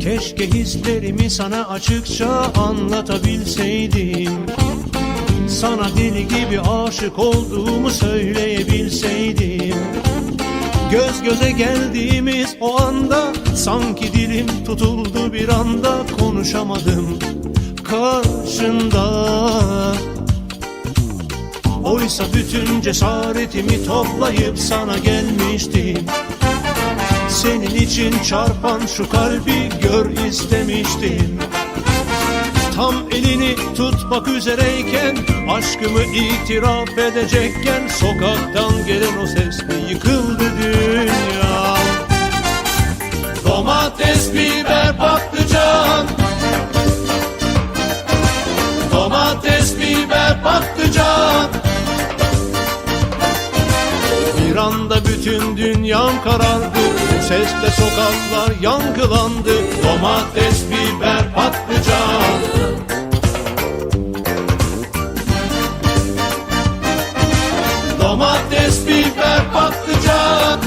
Keşke hislerimi sana açıkça anlatabilseydim. Sana deli gibi aşık olduğumu söyleyebilseydim. Göz göze geldiğimiz o anda Sanki dilim tutuldu bir anda Konuşamadım karşında. Oysa bütün cesaretimi toplayıp sana gelmiştim Senin için çarpan şu kalbi gör istemiştim. Tam elini tutmak üzereyken Aşkımı itiraf edecekken Sokaktan gelen o sesle yıkıldı dünya? Domates, biber, Sesle sokaklar yankılandı Domates, biber, patlıcan. Domates, biber, patlıcan.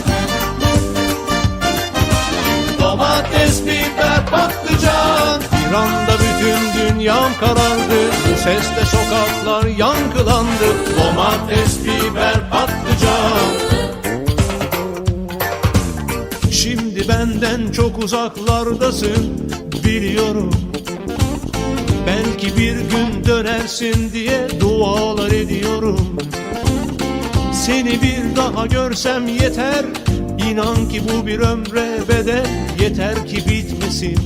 Domates, biber, patlıcan. Bir anda bütün dünyam karardı Bu sesle sokaklar yankılandı Domates, biber, benden çok uzaklardasın biliyorum. Belki bir gün dönersin diye dualar ediyorum. Seni bir daha görsem yeter. İnan ki bu bir ömre bedel. Yeter ki bitmesin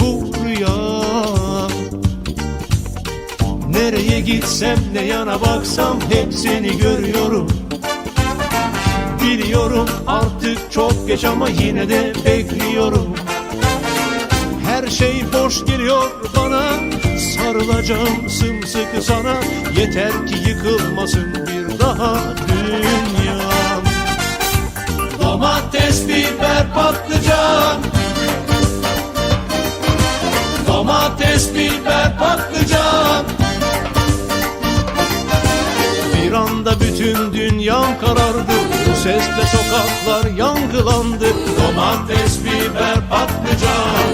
bu rüya. Nereye gitsem ne yana baksam hep seni görüyorum Biliyorum artık çok geç ama yine de bekliyorum. Her şey boş geliyor bana Sarılacağım sımsıkı sana. Yeter ki yıkılmasın bir daha dünyam. Domates, biber, patlıcan. Domates, biber, patlıcan. Bir anda bütün dünyam karardı sesle sokaklar yankılandı Domates, biber, patlıcan.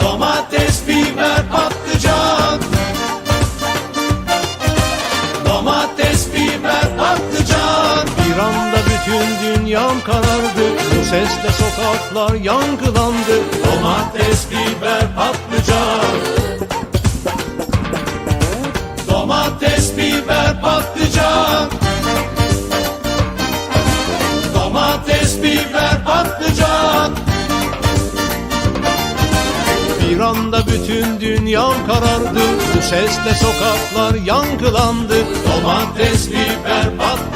Domates, biber, patlıcan. Domates, biber, patlıcan. Bir anda bütün dünyam karardı. Bu sesle sokaklar yankılandı Domates, biber, patlıcan Domates, biber, patlıcan. Domates, biber, patlıcan. Bir anda bütün dünyam karardı. Bu sesle sokaklar yankılandı. Domates, biber, patlıcan